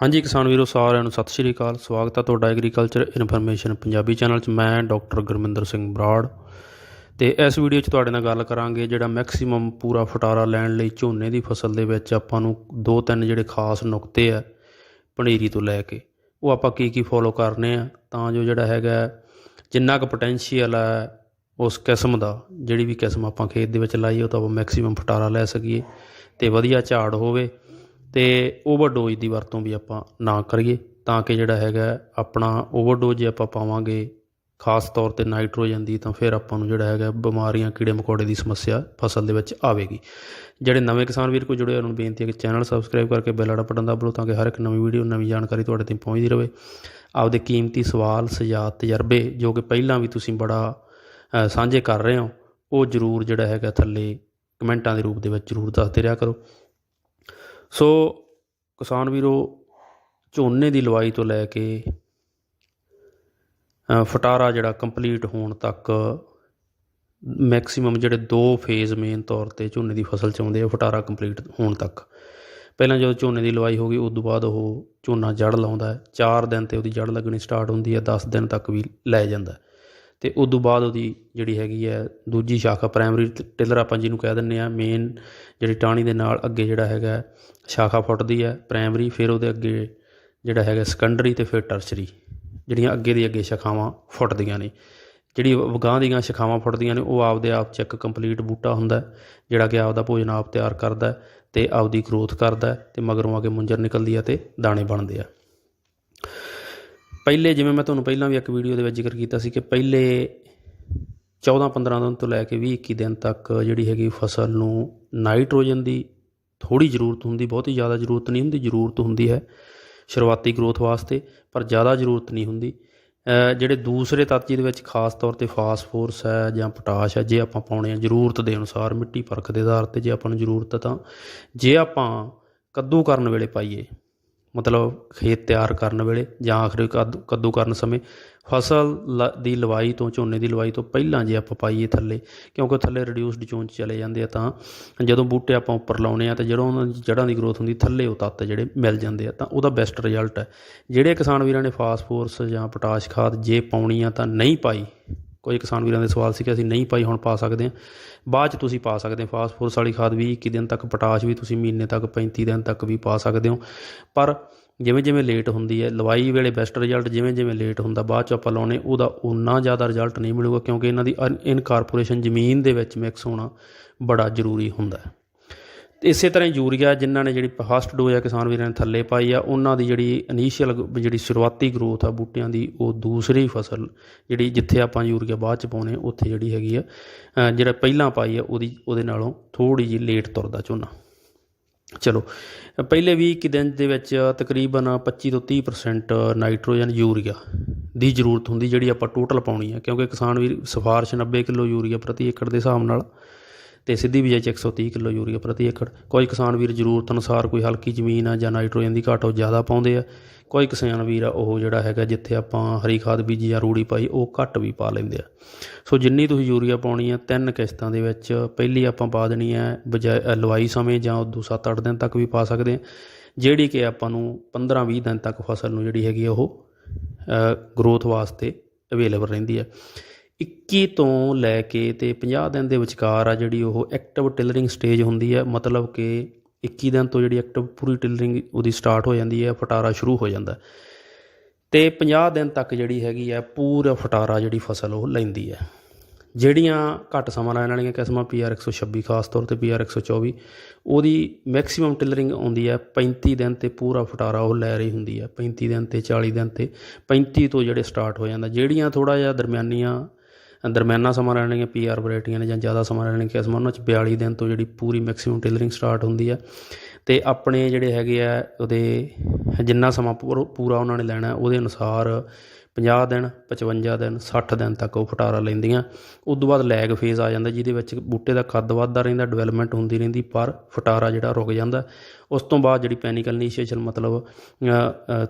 ਹਾਂਜੀ ਕਿਸਾਨ ਵੀਰੋ, ਸਾਰਿਆਂ ਨੂੰ ਸਤਿ ਸ਼੍ਰੀ ਅਕਾਲ। ਸਵਾਗਤ ਹੈ ਤੁਹਾਡਾ ਐਗਰੀਕਲਚਰ ਇਨਫੋਰਮੇਸ਼ਨ ਪੰਜਾਬੀ ਚੈਨਲ 'ਚ। ਮੈਂ ਡਾਕਟਰ ਗੁਰਮਿੰਦਰ ਸਿੰਘ ਬਰਾੜ ਤੇ ਇਸ ਵੀਡੀਓ 'ਚ ਤੁਹਾਡੇ ਨਾਲ ਗੱਲ ਕਰਾਂਗੇ ਜਿਹੜਾ ਮੈਕਸਿਮਮ ਪੂਰਾ ਫਟਾਰਾ ਲੈਣ ਲਈ ਝੋਨੇ ਦੀ ਫਸਲ ਦੇ ਵਿੱਚ ਆਪਾਂ ਨੂੰ ਦੋ ਤਿੰਨ ਜਿਹੜੇ ਖਾਸ ਨੁਕਤੇ ਆ ਪਨੀਰੀ ਤੋਂ ਲੈ ਕੇ, ਉਹ ਆਪਾਂ ਕੀ ਕੀ ਫੋਲੋ ਕਰਨੇ ਆ, ਤਾਂ ਜੋ ਜਿਹੜਾ ਹੈਗਾ ਜਿੰਨਾ ਕੁ ਪੋਟੈਂਸ਼ੀਅਲ ਹੈ ਉਸ ਕਿਸਮ ਦਾ, ਜਿਹੜੀ ਵੀ ਕਿਸਮ ਆਪਾਂ ਖੇਤ ਦੇ ਵਿੱਚ ਲਾਈਏ, ਉਹ ਤਾਂ ਆਪਾਂ ਮੈਕਸਿਮਮ ਫਟਾਰਾ ਲੈ ਸਕੀਏ ਤੇ ਵਧੀਆ ਝਾੜ ਹੋਵੇ ਅਤੇ ਓਵਰਡੋਜ਼ ਦੀ ਵਰਤੋਂ ਵੀ ਆਪਾਂ ਨਾ ਕਰੀਏ, ਤਾਂ ਕਿ ਜਿਹੜਾ ਹੈਗਾ ਆਪਣਾ ਓਵਰਡੋਜ਼ ਜੇ ਆਪਾਂ ਪਾਵਾਂਗੇ, ਖਾਸ ਤੌਰ ਤੇ ਨਾਈਟ੍ਰੋਜਨ ਦੀ, ਤਾਂ ਫਿਰ ਆਪਾਂ ਨੂੰ ਜਿਹੜਾ ਹੈਗਾ ਬਿਮਾਰੀਆਂ, ਕੀੜੇ ਮਕੌੜੇ ਦੀ ਸਮੱਸਿਆ ਫਸਲ ਦੇ ਵਿੱਚ ਆਵੇਗੀ। ਜਿਹੜੇ ਨਵੇਂ ਕਿਸਾਨ ਵੀਰ ਕੋ ਜੁੜੇ, ਉਹਨਾਂ ਨੂੰ ਬੇਨਤੀ ਹੈ ਕਿ ਚੈਨਲ ਸਬਸਕ੍ਰਾਈਬ ਕਰਕੇ ਬੈਲ ਆਈਕਨ ਬਟਨ ਦਬਾਓ ਤਾਂ ਕਿ ਹਰ ਇੱਕ ਨਵੀਂ ਵੀਡੀਓ, ਨਵੀਂ ਜਾਣਕਾਰੀ ਤੁਹਾਡੇ ਤੱਕ ਪਹੁੰਚਦੀ ਰਹੇ। ਆਪਦੇ ਕੀਮਤੀ ਸਵਾਲ, ਸੁਝਾਅ, ਤਜਰਬੇ, ਜੋ ਕਿ ਪਹਿਲਾਂ ਵੀ ਤੁਸੀਂ ਬੜਾ ਸਾਂਝੇ ਕਰ ਰਹੇ ਹੋ, ਉਹ ਜਰੂਰ ਜਿਹੜਾ ਹੈਗਾ ਥੱਲੇ ਕਮੈਂਟਾਂ ਦੇ ਰੂਪ ਦੇ ਵਿੱਚ ਜਰੂਰ ਦੱਸਦੇ ਰਿਹਾ ਕਰੋ। ਸੋ ਕਿਸਾਨ ਵੀਰੋ, ਝੋਨੇ ਦੀ ਲਵਾਈ ਤੋਂ ਲੈ ਕੇ ਫਟਾਰਾ ਜਿਹੜਾ ਕੰਪਲੀਟ ਹੋਣ ਤੱਕ ਮੈਕਸਿਮਮ ਜਿਹੜੇ ਦੋ ਫੇਜ਼ ਮੇਨ ਤੌਰ ਤੇ ਝੋਨੇ ਦੀ ਫਸਲ ਚ ਆਉਂਦੇ ਆ ਫਟਾਰਾ ਕੰਪਲੀਟ ਹੋਣ ਤੱਕ। ਪਹਿਲਾਂ ਜਦੋਂ ਝੋਨੇ ਦੀ ਲਵਾਈ ਹੋ ਗਈ ਉਸ ਤੋਂ ਬਾਅਦ ਉਹ ਝੋਨਾ ਜੜ ਲਾਉਂਦਾ ਹੈ। 4 ਦਿਨ ਤੇ ਉਹਦੀ ਜੜ ਲੱਗਣੀ ਸਟਾਰਟ ਹੁੰਦੀ ਹੈ 10 ਦਿਨ ਤੱਕ ਵੀ ਲੈ ਜਾਂਦਾ ਅਤੇ ਤੇ ਤੋਂ ਬਾਅਦ ਉਹਦੀ ਜਿਹੜੀ ਹੈਗੀ ਹੈ, ਦੂਜੀ ਸ਼ਾਖਾ ਪ੍ਰਾਇਮਰੀ ਟਿਲਰ ਆਪਾਂ ਜਿਹਨੂੰ ਕਹਿ ਦਿੰਦੇ ਹਾਂ ਮੇਨ ਜਿਹੜੀ ਟਾਹਣੀ ਦੇ ਨਾਲ ਅੱਗੇ ਜਿਹੜਾ ਹੈਗਾ ਸ਼ਾਖਾ ਫੁੱਟਦੀ ਹੈ ਪ੍ਰਾਇਮਰੀ ਫਿਰ ਉਹਦੇ ਅੱਗੇ ਜਿਹੜਾ ਹੈਗਾ ਸੈਕੰਡਰੀ ਤੇ ਫਿਰ ਟਰਸ਼ਰੀ ਜਿਹੜੀਆਂ ਅੱਗੇ ਦੀ ਅੱਗੇ ਸ਼ਾਖਾਵਾਂ ਫੁੱਟਦੀਆਂ ਨੇ। ਜਿਹੜੀ ਵਗਾਹ ਦੀਆਂ ਸ਼ਾਖਾਵਾਂ ਫੁੱਟਦੀਆਂ ਨੇ, ਉਹ ਆਪਦੇ ਆਪ ਚ ਇੱਕ ਕੰਪਲੀਟ ਬੂਟਾ ਹੁੰਦਾ ਜਿਹੜਾ ਕਿ ਆਪਦਾ ਭੋਜਨ ਆਪ ਤਿਆਰ ਕਰਦਾ ਹੈ ਤੇ ਆਪਦੀ ਗਰੋਥ ਕਰਦਾ ਹੈ ਤੇ ਮਗਰੋਂ ਆ ਕੇ ਮੁੰਜਰ ਨਿਕਲਦੀ ਹੈ ਤੇ ਦਾਣੇ ਬਣਦੇ ਆ। ਪਹਿਲੇ ਜਿਵੇਂ ਮੈਂ ਤੁਹਾਨੂੰ ਪਹਿਲਾਂ ਵੀ ਇੱਕ ਵੀਡੀਓ ਦੇ ਵਿੱਚ ਜ਼ਿਕਰ ਕੀਤਾ ਸੀ ਕਿ ਪਹਿਲੇ 14-15 ਦਿਨ ਤੋਂ ਲੈ ਕੇ 20-21 ਦਿਨ ਤੱਕ ਜਿਹੜੀ ਹੈਗੀ ਫਸਲ ਨੂੰ ਨਾਈਟ੍ਰੋਜਨ ਦੀ ਥੋੜੀ ਜ਼ਰੂਰਤ ਹੁੰਦੀ, ਬਹੁਤੀ ਜ਼ਿਆਦਾ ਜ਼ਰੂਰਤ ਨਹੀਂ ਹੁੰਦੀ, ਜ਼ਰੂਰਤ ਹੁੰਦੀ ਹੈ ਸ਼ੁਰੂਆਤੀ ਗਰੋਥ ਵਾਸਤੇ, ਪਰ ਜ਼ਿਆਦਾ ਜ਼ਰੂਰਤ ਨਹੀਂ ਹੁੰਦੀ। ਜਿਹੜੇ ਦੂਸਰੇ ਤੱਤ ਜਿਹਦੇ ਵਿੱਚ ਖਾਸ ਤੌਰ ਤੇ ਫਾਸਫੋਰਸ ਹੈ ਜਾਂ ਪੋਟਾਸ਼ ਹੈ, ਜੇ ਆਪਾਂ ਪਾਉਣੇ ਆ ਜ਼ਰੂਰਤ ਦੇ ਅਨੁਸਾਰ ਮਿੱਟੀ ਪਰਖ ਦੇ ਆਧਾਰ ਤੇ ਜੇ ਆਪਾਂ ਨੂੰ ਜ਼ਰੂਰਤ ਤਾਂ ਜੇ ਆਪਾਂ ਕੱਦੂ ਕਰਨ ਵੇਲੇ ਪਾਈਏ ਮਤਲਬ ਖੇਤ ਤਿਆਰ ਕਰਨ ਵੇਲੇ ਜਾਂ ਆਖਰੀ ਕੱਦੂ ਕੱਦੂ ਕਰਨ ਸਮੇਂ ਫਸਲ ਲ- ਦੀ ਲਵਾਈ ਤੋਂ, ਝੋਨੇ ਦੀ ਲਵਾਈ ਤੋਂ ਪਹਿਲਾਂ ਜੇ ਆਪਾਂ ਪਾਈਏ ਥੱਲੇ, ਕਿਉਂਕਿ ਥੱਲੇ ਰਿਡਿਊਸਡ ਜ਼ੋਨ 'ਚ ਚਲੇ ਜਾਂਦੇ ਆ ਤਾਂ ਜਦੋਂ ਬੂਟੇ ਆਪਾਂ ਉੱਪਰ ਲਾਉਨੇ ਆ ਤਾਂ ਜਦੋਂ ਉਹਨਾਂ ਦੀ, ਜੜ੍ਹਾਂ ਦੀ ਗਰੋਥ ਹੁੰਦੀ ਥੱਲੇ ਉਹ ਤੱਤ ਜਿਹੜੇ ਮਿਲ ਜਾਂਦੇ ਆ ਤਾਂ ਉਹਦਾ ਬੈਸਟ ਰਿਜ਼ਲਟ ਹੈ। ਜਿਹੜੇ ਕਿਸਾਨ ਵੀਰਾਂ ਨੇ ਫਾਸਫੋਰਸ ਜਾਂ ਪੋਟਾਸ਼ ਖਾਦ ਜੇ ਪਾਉਣੀ ਆ ਤਾਂ ਨਹੀਂ ਪਾਈ ਕੋਈ ਕਿਸਾਨ ਵੀਰਾਂ ਦੇ ਸਵਾਲ ਸੀ ਕਿ ਅਸੀਂ ਨਹੀਂ ਪਾਈ ਹੁਣ ਪਾ ਸਕਦੇ ਹਾਂ। ਬਾਅਦ ਚ ਤੁਸੀਂ ਪਾ ਸਕਦੇ ਹੋ। ਫਾਸਫੋਰਸ ਵਾਲੀ ਖਾਦ ਵੀ 21 ਦਿਨ ਤੱਕ ਪੋਟਾਸ਼ ਵੀ ਤੁਸੀਂ ਮਹੀਨੇ ਤੱਕ 35 ਦਿਨ ਤੱਕ ਵੀ ਪਾ ਸਕਦੇ ਹੋ। ਪਰ ਜਿਵੇਂ ਜਿਵੇਂ ਲੇਟ ਹੁੰਦੀ ਹੈ, ਲਵਾਈ ਵੇਲੇ ਬੈਸਟ ਰਿਜ਼ਲਟ ਜਿਵੇਂ ਜਿਵੇਂ ਲੇਟ ਹੁੰਦਾ, ਬਾਅਦ ਚ ਆਪਾਂ ਲਾਉਣੇ, ਉਹਦਾ ਉਨਾ ਜ਼ਿਆਦਾ ਰਿਜ਼ਲਟ ਨਹੀਂ ਮਿਲੂਗਾ ਕਿਉਂਕਿ ਇਹਨਾਂ ਦੀ ਇਨਕਾਰਪੋਰੇਸ਼ਨ ਜ਼ਮੀਨ ਦੇ ਵਿੱਚ ਮਿਕਸ ਹੋਣਾ ਬੜਾ ਜ਼ਰੂਰੀ ਹੁੰਦਾ ਹੈ। ਇਸੇ ਤਰ੍ਹਾਂ ਹੀ ਯੂਰੀਆ, ਜਿਨ੍ਹਾਂ ਨੇ ਜਿਹੜੀ ਫਸਟ ਡੋਜ਼ ਆ ਕਿਸਾਨ ਵੀਰਾਂ ਨੇ ਥੱਲੇ ਪਾਈ ਆ, ਉਹਨਾਂ ਦੀ ਜਿਹੜੀ ਇਨੀਸ਼ੀਅਲ ਜਿਹੜੀ ਸ਼ੁਰੂਆਤੀ ਗਰੋਥ ਆ ਬੂਟਿਆਂ ਦੀ, ਉਹ ਦੂਸਰੀ ਫਸਲ ਜਿਹੜੀ ਜਿੱਥੇ ਆਪਾਂ ਯੂਰੀਆ ਬਾਅਦ ਚ ਪਾਉਣੇ, ਉੱਥੇ ਜਿਹੜੀ ਹੈਗੀ ਆ ਜਿਹੜਾ ਪਹਿਲਾਂ ਪਾਈ ਆ, ਉਹਦੀ, ਉਹਦੇ ਨਾਲੋਂ ਥੋੜੀ ਜਿਹੀ ਲੇਟ ਤੁਰਦਾ ਝੋਨਾ। ਚਲੋ, ਪਹਿਲੇ 20 ਕਿ ਦਿਨ ਦੇ ਵਿੱਚ ਤਕਰੀਬਨ 25 ਤੋਂ 30% ਨਾਈਟ੍ਰੋਜਨ ਯੂਰੀਆ ਦੀ ਜ਼ਰੂਰਤ ਹੁੰਦੀ, ਜਿਹੜੀ ਆਪਾਂ ਟੋਟਲ ਪਾਉਣੀ ਆ, ਕਿਉਂਕਿ ਕਿਸਾਨ ਵੀ ਸਿਫਾਰਿਸ਼ 90 ਕਿਲੋ ਯੂਰੀਆ ਪ੍ਰਤੀ ਏਕੜ ਦੇ ਹਿਸਾਬ ਨਾਲ ਤੇ ਸਿੱਧੀ ਬਿਜਾਈ 'ਚ 130 ਕਿਲੋ ਯੂਰੀਆ ਪ੍ਰਤੀ ਏਕੜ। ਕੋਈ ਕਿਸਾਨ ਵੀਰ ਜ਼ਰੂਰਤ ਅਨੁਸਾਰ ਕੋਈ ਹਲਕੀ ਜ਼ਮੀਨ ਆ ਜਾਂ ਨਾਈਟ੍ਰੋਜਨ ਦੀ ਘਾਟ ਉਹ ਜ਼ਿਆਦਾ ਪਾਉਂਦੇ ਆ। ਕੋਈ ਕਿਸਾਨ ਵੀਰ ਆ ਉਹ ਜਿਹੜਾ ਹੈਗਾ ਜਿੱਥੇ ਆਪਾਂ ਹਰੀ ਖਾਦ ਬੀਜੀ ਜਾਂ ਰੂੜੀ ਪਾਈ, ਉਹ ਘੱਟ ਵੀ ਪਾ ਲੈਂਦੇ ਆ। ਸੋ ਜਿੰਨੀ ਤੁਸੀਂ ਯੂਰੀਆ ਪਾਉਣੀ ਆ, ਤਿੰਨ ਕਿਸ਼ਤਾਂ ਦੇ ਵਿੱਚ ਪਹਿਲੀ ਆਪਾਂ ਪਾ ਦੇਣੀ ਹੈ ਬਜਾਏ ਲਵਾਈ ਸਮੇਂ ਜਾਂ ਉਦੋਂ 7-8 ਦਿਨ ਤੱਕ ਵੀ ਪਾ ਸਕਦੇ ਆ। ਜਿਹੜੀ ਕਿ ਆਪਾਂ ਨੂੰ 15-20 ਦਿਨ ਤੱਕ ਫਸਲ ਨੂੰ ਜਿਹੜੀ ਹੈਗੀ ਆ ਉਹ ਗਰੋਥ ਵਾਸਤੇ ਅਵੇਲੇਬਲ ਰਹਿੰਦੀ ਹੈ 21 ਤੋਂ ਲੈ ਕੇ ਤੇ 50 ਦਿਨ ਦੇ ਵਿਚਕਾਰ ਆ ਜਿਹੜੀ ਉਹ ਐਕਟਿਵ ਟਿਲਰਿੰਗ ਸਟੇਜ ਹੁੰਦੀ ਹੈ ਮਤਲਬ ਕਿ 21 ਦਿਨ ਤੋਂ ਜਿਹੜੀ ਐਕਟਿਵ ਪੂਰੀ ਟਿਲਰਿੰਗ ਉਹਦੀ ਸਟਾਰਟ ਹੋ ਜਾਂਦੀ ਹੈ ਫਟਾਰਾ ਸ਼ੁਰੂ ਹੋ ਜਾਂਦਾ ਹੈ। ਤੇ 50 ਦਿਨ ਤੱਕ ਜਿਹੜੀ ਹੈਗੀ ਹੈ ਪੂਰਾ ਫਟਾਰਾ ਜਿਹੜੀ ਫਸਲ ਉਹ ਲੈਂਦੀ ਹੈ ਜਿਹੜੀਆਂ ਘੱਟ ਸਮਾਂ ਲੈਣ ਵਾਲੀਆਂ ਕਿਸਮਾਂ PR 126 ਖਾਸ ਤੌਰ ਤੇ PR 124 ਉਹਦੀ ਮੈਕਸਿਮਮ ਟਿਲਰਿੰਗ ਆਉਂਦੀ ਹੈ 35 ਦਿਨ ਤੇ ਪੂਰਾ ਫਟਾਰਾ ਉਹ ਲੈ ਰਹੀ ਹੁੰਦੀ ਹੈ 35 ਦਿਨ ਤੇ 40 ਦਿਨ ਤੇ 35 ਤੋਂ ਜਿਹੜੇ ਸਟਾਰਟ ਹੋ ਜਾਂਦਾ ਜਿਹੜੀਆਂ ਥੋੜਾ ਜਿਹਾ ਦਰਮਿਆਨੀਆਂ ਦਰਮਿਆਨਾ ਸਮਾਂ ਲੈਣ ਵਾਲੀਆਂ PR ਵੈਰਾਈਟੀਆਂ ਨੇ ਜਾਂ ਜ਼ਿਆਦਾ ਸਮਾਂ ਲੈਣ ਵਾਲੀਆਂ ਕਿਸਮਾਂ ਉਹਨਾਂ 'ਚ 42 ਦਿਨ ਤੋਂ ਜਿਹੜੀ ਪੂਰੀ ਮੈਕਸਿਮਮ ਟੇਲਰਿੰਗ ਸਟਾਰਟ ਹੁੰਦੀ ਹੈ ਤੇ ਆਪਣੇ ਜਿਹੜੇ ਹੈਗੇ ਆ, ਉਹਦੇ ਜਿੰਨਾ ਸਮਾਂ ਪੂਰ- ਪੂਰਾ ਉਹਨਾਂ ਨੇ ਲੈਣਾ, ਉਹਦੇ ਅਨੁਸਾਰ 50 ਦਿਨ 55 ਦਿਨ 60 ਦਿਨ ਤੱਕ ਉਹ ਫਟਾਰਾ ਲੈਂਦੀਆਂ। ਉਸ ਤੋਂ ਬਾਅਦ ਲੈਗ ਫੇਜ਼ ਆ ਜਾਂਦਾ ਜਿਹਦੇ ਵਿੱਚ ਬੂਟੇ ਦਾ ਕੱਦ ਵੱਧਦਾ ਰਹਿੰਦਾ ਡਿਵੈਲਪਮੈਂਟ ਹੁੰਦੀ ਰਹਿੰਦੀ, ਪਰ ਫਟਾਰਾ ਜਿਹੜਾ ਰੁਕ ਜਾਂਦਾ। ਉਸ ਤੋਂ ਬਾਅਦ ਜਿਹੜੀ ਪੈਨੀਕਲ ਇਨੀਸ਼ੀਏਸ਼ਨ ਮਤਲਬ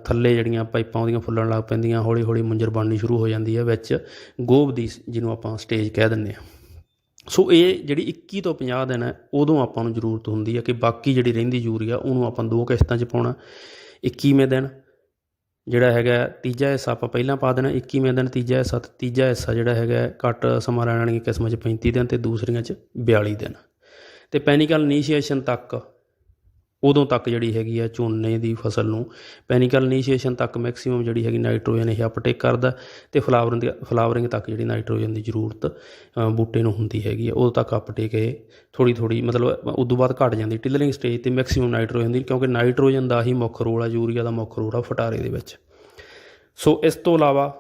ਥੱਲੇ ਜਿਹੜੀਆਂ ਪਾਈਪਾਂ ਉਹਦੀਆਂ ਫੁੱਲਣ ਲੱਗ ਪੈਂਦੀਆਂ ਹੌਲੀ ਹੌਲੀ ਮੁੰਜਰ ਬਣਨੀ ਸ਼ੁਰੂ ਹੋ ਜਾਂਦੀ ਹੈ, ਵਿੱਚ ਗੋਭ ਦੀ ਜਿਹਨੂੰ ਆਪਾਂ ਸਟੇਜ ਕਹਿ ਦਿੰਦੇ ਹਾਂ। ਸੋ ਇਹ ਜਿਹੜੀ 21 ਤੋਂ 50 ਦਿਨ ਹੈ, ਉਦੋਂ ਆਪਾਂ ਨੂੰ ਜ਼ਰੂਰਤ ਹੁੰਦੀ ਹੈ ਕਿ ਬਾਕੀ ਜਿਹੜੀ ਰਹਿੰਦੀ ਯੂਰੀਆ, ਉਹਨੂੰ ਆਪਾਂ ਦੋ ਕਿਸ਼ਤਾਂ 'ਚ ਪਾਉਣਾ। 21ਵੇਂ ਦਿਨ ਜਿਹੜਾ ਹੈਗਾ ਤੀਜਾ ਹਿੱਸਾ ਆਪਾਂ ਪਹਿਲਾਂ ਪਾ ਦੇਣਾ 21ਵੇਂ ਦਿਨ ਤੀਜਾ ਹਿੱਸਾ ਤੇ ਤੀਜਾ ਹਿੱਸਾ ਜਿਹੜਾ ਹੈਗਾ ਘੱਟ ਸਮਾਂ ਰਹਿਣ ਵਾਲੀਆਂ ਕਿਸਮਾਂ 'ਚ 35 ਦਿਨ ਤੇ ਦੂਸਰੀਆਂ 'ਚ 42 ਦਿਨ। ਤੇ ਪੈਨੀਕਲ ਇਨੀਸ਼ੀਏਸ਼ਨ ਤੱਕ ਉਦੋਂ ਤੱਕ ਜਿਹੜੀ ਹੈਗੀ ਆ ਝੋਨੇ ਦੀ ਫਸਲ ਨੂੰ ਪੈਨੀਕਲ ਇਨੀਸ਼ੀਏਸ਼ਨ ਤੱਕ ਮੈਕਸਿਮਮ ਜਿਹੜੀ ਹੈਗੀ ਨਾਈਟ੍ਰੋਜਨ ਇਹ ਅਪਟੇਕ ਕਰਦਾ ਤੇ ਫਲਾਵਰਿੰਗ ਦੀ, ਫਲਾਵਰਿੰਗ ਤੱਕ ਜਿਹੜੀ ਨਾਈਟ੍ਰੋਜਨ ਦੀ ਜ਼ਰੂਰਤ ਬੂਟੇ ਨੂੰ ਹੁੰਦੀ ਹੈਗੀ ਆ। ਉਦੋਂ ਤੱਕ ਅਪਟੇਕ ਇਹ ਥੋੜੀ ਥੋੜੀ ਮਤਲਬ ਉਦੋਂ ਬਾਅਦ ਘਟ ਜਾਂਦੀ, ਟਿਲਰਿੰਗ ਸਟੇਜ ਤੇ ਮੈਕਸਿਮਮ ਨਾਈਟ੍ਰੋਜਨ ਦੀ, ਕਿਉਂਕਿ ਨਾਈਟ੍ਰੋਜਨ ਦਾ ਹੀ ਮੁੱਖ ਰੋਲ ਆ ਯੂਰੀਆ ਦਾ ਮੁੱਖ ਰੋਲ ਆ ਫਟਾਰੇ ਦੇ ਵਿੱਚ। ਸੋ ਇਸ ਤੋਂ ਇਲਾਵਾ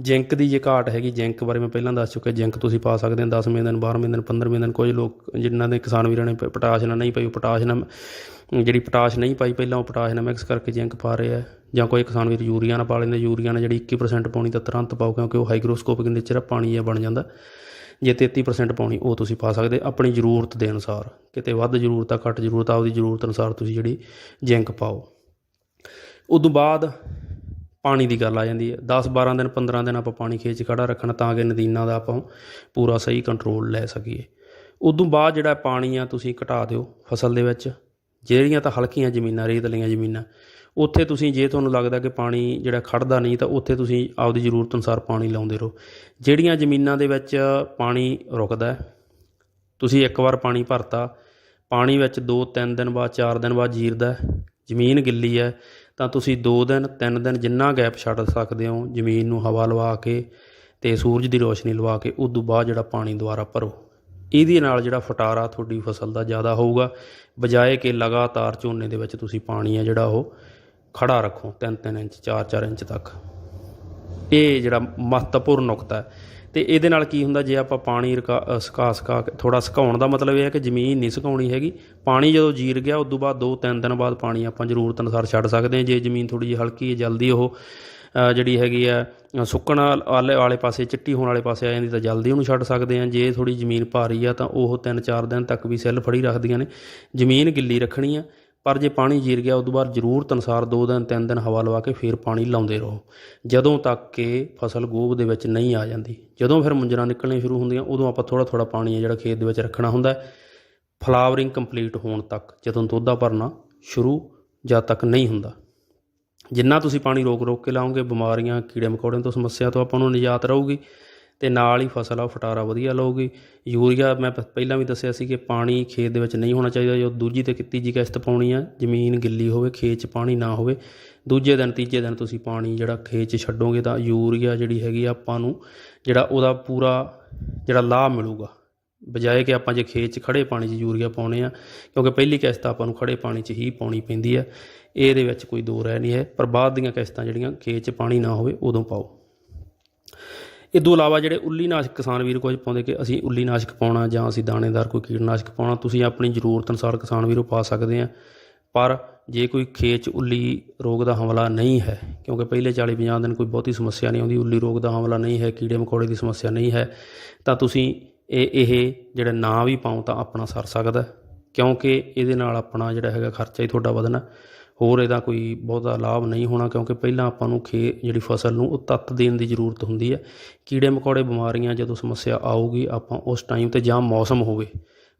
ਜਿੰਕ ਦੀ ਜੇ ਘਾਟ ਹੈਗੀ, ਜਿੰਕ ਬਾਰੇ ਮੈਂ ਪਹਿਲਾਂ ਦੱਸ ਚੁੱਕਿਆ, ਜਿੰਕ ਤੁਸੀਂ ਪਾ ਸਕਦੇ ਹੋ 10ਵੇਂ ਦਿਨ 12ਵੇਂ ਦਿਨ 15ਵੇਂ ਦਿਨ ਕੁਝ ਲੋਕ ਜਿਨ੍ਹਾਂ ਦੇ ਕਿਸਾਨ ਵੀਰਾਂ ਨੇ ਪੋਟਾਸ਼ ਨਾਲ ਨਹੀਂ ਪਾਈ, ਉਹ ਪੋਟਾਸ਼ ਨਾਲ ਜਿਹੜੀ ਪੋਟਾਸ਼ ਨਹੀਂ ਪਾਈ ਪਹਿਲਾਂ ਉਹ ਪੋਟਾਸ਼ ਨਾਲ ਮਿਕਸ ਕਰਕੇ ਜਿੰਕ ਪਾ ਰਹੇ ਆ। ਜਾਂ ਕੋਈ ਕਿਸਾਨ ਵੀਰ ਯੂਰੀਆ ਨਾਲ ਪਾ ਲੈਂਦੇ, ਯੂਰੀਆ ਨਾਲ ਜਿਹੜੀ 21% ਪਾਉਣੀ ਤਾਂ ਤੁਰੰਤ ਪਾਓ, ਕਿਉਂਕਿ ਉਹ ਹਾਈਗਰੋਸਕੋਪਿਕ ਨੇਚਰ ਆ, ਪਾਣੀ ਜਿਹਾ ਬਣ ਜਾਂਦਾ। ਜੇ 33% ਪਾਉਣੀ, ਉਹ ਤੁਸੀਂ ਪਾ ਸਕਦੇ, ਆਪਣੀ ਜ਼ਰੂਰਤ ਦੇ ਅਨੁਸਾਰ। ਕਿਤੇ ਵੱਧ ਜ਼ਰੂਰਤ ਆ, ਘੱਟ ਜ਼ਰੂਰਤ ਆ ਉਹਦੀ ਜ਼ਰੂਰਤ ਅਨੁਸਾਰ ਤੁਸੀਂ ਜਿਹੜੀ ਜਿੰਕ ਪਾਓ। ਉਦੋਂ ਬਾਅਦ ਪਾਣੀ ਦੀ ਗੱਲ ਆ ਜਾਂਦੀ ਹੈ। 10 12 ਦਿਨ 15 ਦਿਨ ਆਪਾਂ ਪਾਣੀ ਖੇਚ ਖੜਾ ਰੱਖਣਾ ਤਾਂ ਕਿ ਨਦੀਨਾਂ ਦਾ ਆਪਾਂ ਪੂਰਾ ਸਹੀ ਕੰਟਰੋਲ ਲੈ ਸਕੀਏ। ਉਦੋਂ ਬਾਅਦ ਜਿਹੜਾ ਪਾਣੀ ਆ ਤੁਸੀਂ ਘਟਾ ਦਿਓ ਫਸਲ ਦੇ ਵਿੱਚ, ਜਿਹੜੀਆਂ ਤਾਂ ਹਲਕੀਆਂ ਜ਼ਮੀਨਾਂ, ਰੇਤਲੀਆਂ ਜ਼ਮੀਨਾਂ, ਉੱਥੇ ਤੁਸੀਂ ਜੇ ਤੁਹਾਨੂੰ ਲੱਗਦਾ ਕਿ ਪਾਣੀ ਜਿਹੜਾ ਖੜਦਾ ਨਹੀਂ ਤਾਂ ਉੱਥੇ ਤੁਸੀਂ ਆਪਦੀ ਜ਼ਰੂਰਤ ਅਨੁਸਾਰ ਪਾਣੀ ਲਾਉਂਦੇ ਰਹੋ। ਜਿਹੜੀਆਂ ਜ਼ਮੀਨਾਂ ਦੇ ਵਿੱਚ ਪਾਣੀ ਰੁਕਦਾ ਤੁਸੀਂ ਇੱਕ ਵਾਰ ਪਾਣੀ ਭਰਤਾ, ਪਾਣੀ ਵਿੱਚ 2-3 ਦਿਨ ਬਾਅਦ 4 ਦਿਨ ਬਾਅਦ ਜੀਰਦਾ ਜ਼ਮੀਨ ਗਿੱਲੀ ਹੈ ਤਾਂ ਤੁਸੀਂ 2 ਦਿਨ 3 ਦਿਨ ਜਿੰਨਾ ਗੈਪ ਛੱਡ ਸਕਦੇ ਹੋ ਜ਼ਮੀਨ ਨੂੰ ਹਵਾ ਲਵਾ ਕੇ ਤੇ ਸੂਰਜ ਦੀ ਰੋਸ਼ਨੀ ਲਵਾ ਕੇ, ਉਸ ਤੋਂ ਬਾਅਦ ਜਿਹੜਾ ਪਾਣੀ ਦੁਬਾਰਾ ਭਰੋ। ਇਹਦੇ ਨਾਲ ਜਿਹੜਾ ਫਟਾਰਾ ਤੁਹਾਡੀ ਫਸਲ ਦਾ ਜ਼ਿਆਦਾ ਹੋਊਗਾ। ਬਜਾਏ ਕਿ ਲਗਾਤਾਰ ਝੋਨੇ ਦੇ ਵਿੱਚ ਤੁਸੀਂ ਪਾਣੀ ਆ ਜਿਹੜਾ ਉਹ ਖੜਾ ਰੱਖੋ 3-3 ਇੰਚ 4-4 ਇੰਚ ਤੱਕ। ਇਹ ਜਿਹੜਾ ਮਹੱਤਵਪੂਰਨ ਨੁਕਤਾ ਹੈ। ਤੇ ਇਹਦੇ ਨਾਲ ਕੀ ਹੁੰਦਾ ਜੇ ਆਪਾਂ ਪਾਣੀ ਰਕਾ- ਅ, ਸੁਕਾ ਸੁਕਾ ਕੇ ਥੋੜਾ ਸੁਕਾਉਣ ਦਾ ਮਤਲਬ ਇਹ ਹੈ ਕਿ ਜ਼ਮੀਨ ਨਹੀਂ ਸੁਕਾਉਣੀ ਹੈਗੀ। ਪਾਣੀ ਜਦੋਂ ਜੀਰ ਗਿਆ ਉਸ ਤੋਂ ਬਾਅਦ 2-3 ਦਿਨ ਬਾਅਦ ਪਾਣੀ ਆਪਾਂ ਜ਼ਰੂਰਤ ਅਨੁਸਾਰ ਛੱਡ ਸਕਦੇ ਹਾਂ। ਜੇ ਜ਼ਮੀਨ ਥੋੜੀ ਜਿਹੀ ਹਲਕੀ ਹੈ ਜਲਦੀ ਉਹ ਜਿਹੜੀ ਹੈਗੀ ਆ ਸੁੱਕਣ ਵਾਲੇ ਵਾਲੇ ਪਾਸੇ ਚਿੱਟੀ ਹੋਣ ਵਾਲੇ ਪਾਸੇ ਆ ਜਾਂਦੀ ਤਾਂ ਜਲਦੀ ਉਹਨੂੰ ਛੱਡ ਸਕਦੇ ਹਾਂ। ਜੇ ਥੋੜੀ ਜ਼ਮੀਨ ਭਾਰੀ ਆ ਤਾਂ ਉਹ 3-4 ਦਿਨ ਤੱਕ ਵੀ ਸੈੱਲ ਫੜੀ ਰੱਖਦੀਆਂ ਨੇ। ਜ਼ਮੀਨ ਗਿੱਲੀ ਰੱਖਣੀ ਆ। ਪਰ ਜੇ ਪਾਣੀ ਜੀਰ ਗਿਆ ਉਦੋਂ ਬਾਅਦ ਜ਼ਰੂਰਤ ਅਨੁਸਾਰ 2 ਦਿਨ 3 ਦਿਨ ਹਵਾ ਲਵਾ ਕੇ ਫਿਰ ਪਾਣੀ ਲਾਉਂਦੇ ਰਹੋ। ਜਦੋਂ ਤੱਕ ਕਿ ਫਸਲ ਗੋਭ ਦੇ ਵਿੱਚ ਨਹੀਂ ਆ ਜਾਂਦੀ, ਜਦੋਂ ਫਿਰ ਮੁੰਜਰਾਂ ਨਿਕਲਣੀਆਂ ਸ਼ੁਰੂ ਹੁੰਦੀਆਂ, ਉਦੋਂ ਆਪਾਂ ਥੋੜਾ ਥੋੜਾ ਪਾਣੀ ਹੈ ਜਿਹੜਾ ਖੇਤ ਦੇ ਵਿੱਚ ਰੱਖਣਾ ਹੁੰਦਾ ਫਲਾਵਰਿੰਗ ਕੰਪਲੀਟ ਹੋਣ ਤੱਕ, ਜਦੋਂ ਤੋਦਾ ਭਰਨਾ ਸ਼ੁਰੂ ਜਦ ਤੱਕ ਨਹੀਂ ਹੁੰਦਾ। ਜਿੰਨਾ ਤੁਸੀਂ ਪਾਣੀ ਰੋਕ ਰੋਕ ਕੇ ਲਾਓਗੇ, ਬਿਮਾਰੀਆਂ ਕੀੜੇ ਮਕੌੜਿਆਂ ਤੋਂ ਸਮੱਸਿਆ ਤੋਂ ਆਪਾਂ ਨੂੰ ਨਿਜਾਤ ਰਹੂਗੀ। ਅਤੇ ਨਾਲ ਹੀ ਫਸਲ ਆ, ਉਹ ਫਟਾਰਾ ਵਧੀਆ ਲਊਗੀ। ਯੂਰੀਆ ਮੈਂ ਪਹਿਲਾਂ ਵੀ ਦੱਸਿਆ ਸੀ ਕਿ ਪਾਣੀ ਖੇਤ ਦੇ ਵਿੱਚ ਨਹੀਂ ਹੋਣਾ ਚਾਹੀਦਾ, ਜੋ ਦੂਜੀ ਤੇ ਤੀਜੀ ਕਿਸ਼ਤ ਪਾਉਣੀ ਆ, ਜ਼ਮੀਨ ਗਿੱਲੀ ਹੋਵੇ, ਖੇਤ 'ਚ ਪਾਣੀ ਨਾ ਹੋਵੇ। ਦੂਜੇ ਦਿਨ, ਤੀਜੇ ਦਿਨ ਤੁਸੀਂ ਪਾਣੀ ਜਿਹੜਾ ਖੇਤ 'ਚ ਛੱਡੋਗੇ ਤਾਂ ਯੂਰੀਆ ਜਿਹੜੀ ਹੈਗੀ ਆ, ਆਪਾਂ ਨੂੰ ਜਿਹੜਾ ਉਹਦਾ ਪੂਰਾ ਜਿਹੜਾ ਲਾਭ ਮਿਲੂਗਾ। ਬਜਾਏ ਕਿ ਆਪਾਂ ਜੇ ਖੇਤ 'ਚ ਖੜੇ ਪਾਣੀ 'ਚ ਯੂਰੀਆ ਪਾਉਣੇ ਆ, ਕਿਉਂਕਿ ਪਹਿਲੀ ਕਿਸ਼ਤ ਆਪਾਂ ਨੂੰ ਖੜੇ ਪਾਣੀ 'ਚ ਹੀ ਪਾਉਣੀ ਪੈਂਦੀ ਆ। ਇਹਦੇ ਵਿੱਚ ਕੋਈ ਦੋ ਰਹਿ ਨਹੀਂ ਹੈ, ਪਰ ਬਾਅਦ ਦੀਆਂ ਕਿਸ਼ਤਾਂ ਜਿਹੜੀਆਂ ਖੇਤ 'ਚ ਪਾਣੀ ਨਾ ਹੋਵੇ, ਉਦੋਂ ਪਾਓ। ਇਹ ਤੋਂ ਇਲਾਵਾ ਜਿਹੜੇ ਉੱਲੀ ਨਾਸ਼ਕ ਕਿਸਾਨ ਵੀਰ ਕੁਝ ਪਾਉਂਦੇ ਕਿ ਅਸੀਂ ਉੱਲੀ ਨਾਸ਼ਕ ਪਾਉਣਾ ਜਾਂ ਅਸੀਂ ਦਾਣੇਦਾਰ ਕੋਈ ਕੀਟਨਾਸ਼ਕ ਪਾਉਣਾ, ਤੁਸੀਂ ਆਪਣੀ ਜ਼ਰੂਰਤ ਅਨੁਸਾਰ ਕਿਸਾਨ ਵੀਰੋ ਪਾ ਸਕਦੇ ਆ। ਪਰ ਜੇ ਕੋਈ ਖੇਤ 'ਚ ਉੱਲੀ ਰੋਗ ਦਾ ਹਮਲਾ ਨਹੀਂ ਹੈ, ਕਿਉਂਕਿ ਪਹਿਲੇ 40 50 ਦਿਨ ਕੋਈ ਬਹੁਤੀ ਸਮੱਸਿਆ ਨਹੀਂ ਆਉਂਦੀ, ਉੱਲੀ ਰੋਗ ਦਾ ਹਮਲਾ ਨਹੀਂ ਹੈ, ਕੀੜੇ ਮਕੌੜੇ ਦੀ ਸਮੱਸਿਆ ਨਹੀਂ ਹੈ, ਤਾਂ ਤੁਸੀਂ ਇਹ ਇਹ ਜਿਹੜਾ ਨਾ ਵੀ ਪਾਉ ਤਾਂ ਆਪਣਾ ਸਰ ਸਕਦਾ ਕਿਉਂਕਿ ਇਹਦੇ ਨਾਲ ਆਪਣਾ ਜਿਹੜਾ ਹੈਗਾ ਖਰਚਾ ਹੀ ਤੁਹਾਡਾ ਵਧਣਾ। ਹੋਰ ਇਹਦਾ ਕੋਈ ਬਹੁਤਾ ਲਾਭ ਨਹੀਂ ਹੋਣਾ ਕਿਉਂਕਿ ਪਹਿਲਾਂ ਆਪਾਂ ਨੂੰ ਖੇ, ਜਿਹੜੀ ਫਸਲ ਨੂੰ ਉਹ ਤੱਤ ਦੇਣ ਦੀ ਜ਼ਰੂਰਤ ਹੁੰਦੀ ਹੈ। ਕੀੜੇ ਮਕੌੜੇ ਬਿਮਾਰੀਆਂ ਜਦੋਂ ਸਮੱਸਿਆ ਆਊਗੀ ਆਪਾਂ ਉਸ ਟਾਈਮ ਤੇ ਜਾਂ ਮੌਸਮ ਹੋਵੇ।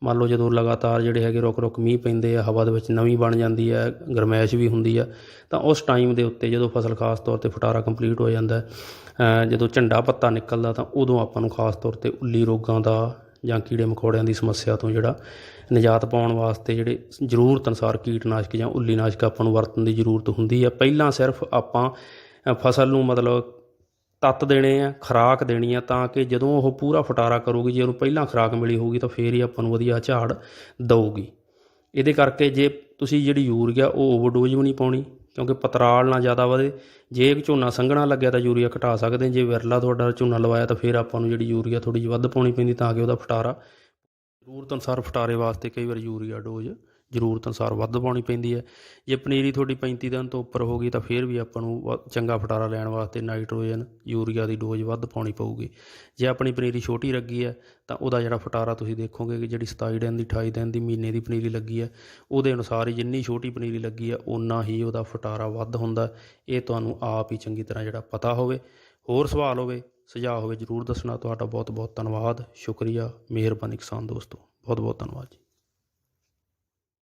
ਮੰਨ ਲਓ ਜਦੋਂ ਲਗਾਤਾਰ ਜਿਹੜੇ ਹੈਗੇ ਰੁਕ ਰੁਕ ਮੀਂਹ ਪੈਂਦੇ ਆ, ਹਵਾ ਦੇ ਵਿੱਚ ਨਵੀਂ ਬਣ ਜਾਂਦੀ ਹੈ, ਗਰਮੈਸ਼ ਵੀ ਹੁੰਦੀ ਆ, ਤਾਂ ਉਸ ਟਾਈਮ ਦੇ ਉੱਤੇ ਜਦੋਂ ਫਸਲ ਖਾਸ ਤੌਰ ਤੇ ਫਟਾਰਾ ਕੰਪਲੀਟ ਹੋ ਜਾਂਦਾ ਜਦੋਂ ਝੰਡਾ ਪੱਤਾ ਨਿਕਲਦਾ ਤਾਂ ਉਦੋਂ ਆਪਾਂ ਨੂੰ ਖਾਸ ਤੌਰ ਤੇ ਉੱਲੀ ਰੋਗਾਂ ਦਾ ਜਾਂ ਕੀੜੇ ਮਕੌੜਿਆਂ ਦੀ ਸਮੱਸਿਆ ਤੋਂ ਜਿਹੜਾ ਨਿਜਾਤ ਪਾਉਣ ਵਾਸਤੇ ਜਿਹੜੇ ਜ਼ਰੂਰਤ ਅਨੁਸਾਰ ਕੀਟਨਾਸ਼ਕ ਜਾਂ ਉੱਲੀ ਨਾਸ਼ਕ ਆਪਾਂ ਨੂੰ ਵਰਤਣ ਦੀ ਜ਼ਰੂਰਤ ਹੁੰਦੀ ਹੈ ਪਹਿਲਾਂ ਸਿਰਫ ਆਪਾਂ ਫਸਲ ਨੂੰ ਮਤਲਬ ਤੱਤ ਦੇਣੇ ਆ, ਖੁਰਾਕ ਦੇਣੀ ਆ ਤਾਂ ਕਿ ਜਦੋਂ ਉਹ ਪੂਰਾ ਫਟਾਰਾ ਕਰੂਗੀ, ਜੇ ਉਹਨੂੰ ਪਹਿਲਾਂ ਖੁਰਾਕ ਮਿਲੀ ਹੋਊਗੀ ਤਾਂ ਫੇਰ ਹੀ ਆਪਾਂ ਨੂੰ ਵਧੀਆ ਝਾੜ ਦਊਗੀ। ਇਹਦੇ ਕਰਕੇ ਜੇ ਤੁਸੀਂ ਜਿਹੜੀ ਯੂਰੀਆ ਉਹ ਓਵਰਡੋਜ਼ ਵੀ ਨਹੀਂ ਪਾਉਣੀ ਕਿਉਂਕਿ ਪਤਰਾਲ ਨਾ ਜ਼ਿਆਦਾ ਵਧੇ। ਜੇ ਝੋਨਾ ਸੰਘਣਾ ਲੱਗਿਆ ਤਾਂ ਯੂਰੀਆ ਘਟਾ ਸਕਦੇ ਜੇ ਵਿਰਲਾ ਤੁਹਾਡਾ ਝੋਨਾ ਲਵਾਇਆ ਤਾਂ ਫਿਰ ਆਪਾਂ ਨੂੰ ਜਿਹੜੀ ਯੂਰੀਆ ਥੋੜੀ ਜਿਹੀ ਵੱਧ ਪਾਉਣੀ ਪੈਂਦੀ ਤਾਂ ਕਿ ਉਹਦਾ ਫਟਾਰਾ ਜ਼ਰੂਰਤ ਅਨੁਸਾਰ ਫਟਾਰੇ ਵਾਸਤੇ ਕਈ ਵਾਰ ਯੂਰੀਆ ਡੋਜ਼ ਜ਼ਰੂਰਤ ਅਨੁਸਾਰ ਵੱਧ ਪਾਉਣੀ ਪੈਂਦੀ ਹੈ। ਜੇ ਪਨੀਰੀ ਤੁਹਾਡੀ 35 ਦਿਨ ਤੋਂ ਉੱਪਰ ਹੋ ਗਈ ਤਾਂ ਫਿਰ ਵੀ ਆਪਾਂ ਨੂੰ ਵ- ਚੰਗਾ ਫਟਾਰਾ ਲੈਣ ਵਾਸਤੇ ਨਾਈਟ੍ਰੋਜਨ, ਯੂਰੀਆ ਦੀ ਡੋਜ਼ ਵੱਧ ਪਾਉਣੀ ਪਊਗੀ। ਜੇ ਆਪਣੀ ਪਨੀਰੀ ਛੋਟੀ ਲੱਗੀ ਹੈ ਤਾਂ ਉਹਦਾ ਜਿਹੜਾ ਫਟਾਰਾ ਤੁਸੀਂ ਦੇਖੋਗੇ ਕਿ ਜਿਹੜੀ 27 ਦਿਨ ਦੀ 28 ਦਿਨ ਦੀ ਮਹੀਨੇ ਦੀ ਪਨੀਰੀ ਲੱਗੀ ਹੈ, ਉਹਦੇ ਅਨੁਸਾਰ ਹੀ ਜਿੰਨੀ ਛੋਟੀ ਪਨੀਰੀ ਲੱਗੀ ਹੈ ਉਨਾ ਹੀ ਉਹਦਾ ਫਟਾਰਾ ਵੱਧ ਹੁੰਦਾ ਇਹ ਤੁਹਾਨੂੰ ਆਪ ਹੀ ਚੰਗੀ ਤਰ੍ਹਾਂ ਜਿਹੜਾ ਪਤਾ ਹੋਵੇ। ਹੋਰ ਸਵਾਲ ਹੋਵੇ, ਸੁਝਾਅ ਹੋਵੇ, ਜਰੂਰ ਦੱਸਣਾ। ਤੁਹਾਡਾ ਬਹੁਤ ਬਹੁਤ ਧੰਨਵਾਦ। ਸ਼ੁਕਰੀਆ। ਮਿਹਰਬਾਨੀ ਕਿਸਾਨ ਦੋਸਤੋ। ਬਹੁਤ ਬਹੁਤ ਧੰਨਵਾਦ ਜੀ।